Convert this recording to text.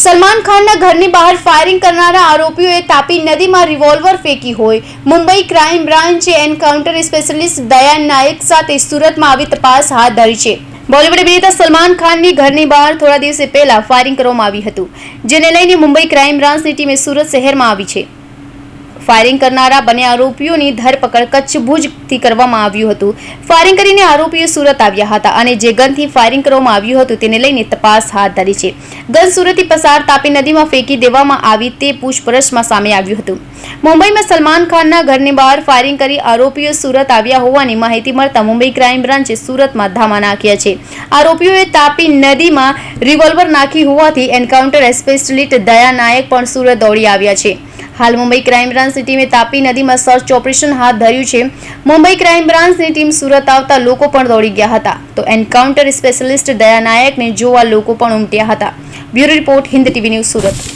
સલમાન ખાનના ઘરની બહાર ફાયરિંગ કરનારા આરોપીઓએ તાપી નદીમાં રિવોલ્વર ફેંકી હોય. મુંબઈ ક્રાઇમ બ્રાન્ચે એન્કાઉન્ટર સ્પેશિયલિસ્ટ દયા નાયક સાથે સુરતમાં આવી તપાસ હાથ ધરી છે. બોલિવૂડ અભિનેતા સલમાન ખાનની ઘરની બહાર થોડા દિવસે પહેલા ફાયરિંગ કરવામાં આવી હતું, જેને લઈને મુંબઈ ક્રાઇમ બ્રાન્ચની ટીમે સુરત શહેરમાં આવી છે. ફાયરિંગ કરનારા બંને આરોપીઓની ધરપકડ કચ્છ ભુજથી કરવામાં આવ્યું હતું. ફાયરિંગ કરીને આરોપીઓ સુરત આવ્યા હતા અને જે ગનથી ફાયરિંગ કરવામાં આવ્યું હતું તેને લઈને તપાસ હાથ ધરી છે. ગન સુરતથી પસાર તાપી નદીમાં ફેંકી દેવામાં આવી તે પૂછપરછમાં સામે આવ્યું હતું. મુંબઈમાં સલમાન ખાનના ઘરની બહાર ફાયરિંગ કરી આરોપીઓ સુરત આવ્યા હોવાની માહિતી મળતા મુંબઈ ક્રાઇમ બ્રાન્ચે સુરતમાં ધામા નાખ્યા છે. આરોપીઓએ તાપી નદીમાં રિવોલ્વર નાખી હોવાથી એન્કાઉન્ટર સ્પેશિયલિસ્ટ દયા નાયક પણ સુરત દોડી આવ્યા છે. હાલ મુંબઈ ક્રાઇમ બ્રાન્ચની ટીમે તાપી નદીમાં સર્ચ ઓપરેશન હાથ ધર્યું છે. મુંબઈ ક્રાઇમ બ્રાન્ચની ટીમ સુરત આવતા લોકો પણ દોડી ગયા હતા. તો એન્કાઉન્ટર સ્પેશિયલિસ્ટ દયા નાયકને જોવા લોકો પણ ઉમટ્યા હતા. Bureau report Hind TV news Surat.